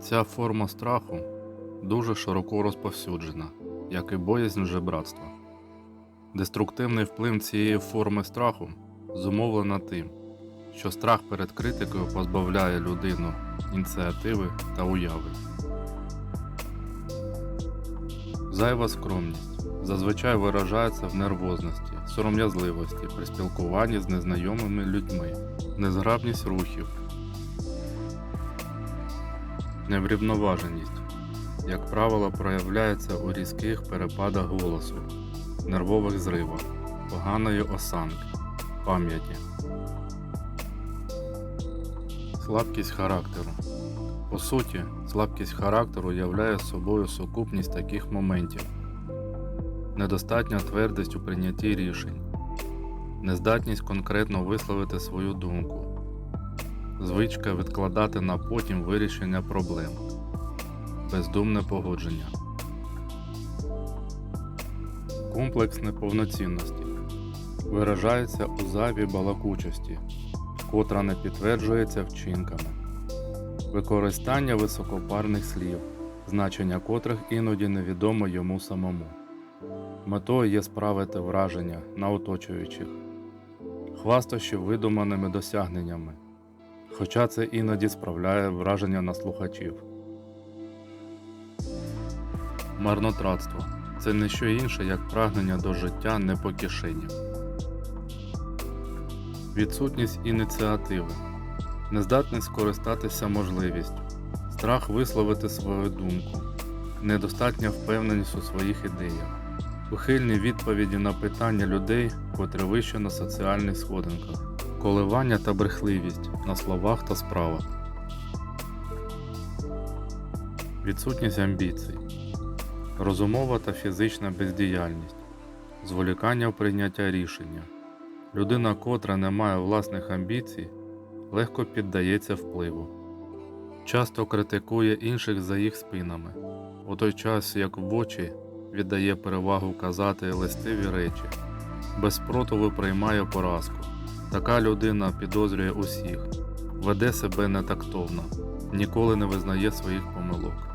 Ця форма страху дуже широко розповсюджена, як і боязнь жебратства. Деструктивний вплив цієї форми страху зумовлено тим, що страх перед критикою позбавляє людину ініціативи та уяви. Зайва скромність зазвичай виражається в нервозності, сором'язливості при спілкуванні з незнайомими людьми, незграбність рухів, неврівноваженість, як правило, проявляється у різких перепадах голосу, нервових зривах, поганої осанки, пам'яті. Слабкість характеру. По суті, слабкість характеру являє собою сукупність таких моментів: недостатня твердість у прийнятті рішень, нездатність конкретно висловити свою думку, звичка відкладати на потім вирішення проблем, бездумне погодження, комплекс неповноцінності. Виражається у зайвій балакучості, котра не підтверджується вчинками. Використання високопарних слів, значення котрих іноді невідомо йому самому. Метою є справити враження на оточуючих, хвастощі видуманими досягненнями, хоча це іноді справляє враження на слухачів. Марнотратство це не що інше, як прагнення до життя не по кишені. Відсутність ініціативи. Нездатність скористатися можливістю, страх висловити свою думку, недостатня впевненість у своїх ідеях, ухильні відповіді на питання людей, котрі вище на соціальних сходинках, коливання та брехливість на словах та справах, відсутність амбіцій, розумова та фізична бездіяльність, зволікання в прийняття рішення. Людина, котра не має власних амбіцій, легко піддається впливу. Часто критикує інших за їх спинами, у той час як в очі віддає перевагу казати листиві речі, без спротиву приймає поразку. Така людина підозрює усіх, веде себе нетактовно, ніколи не визнає своїх помилок.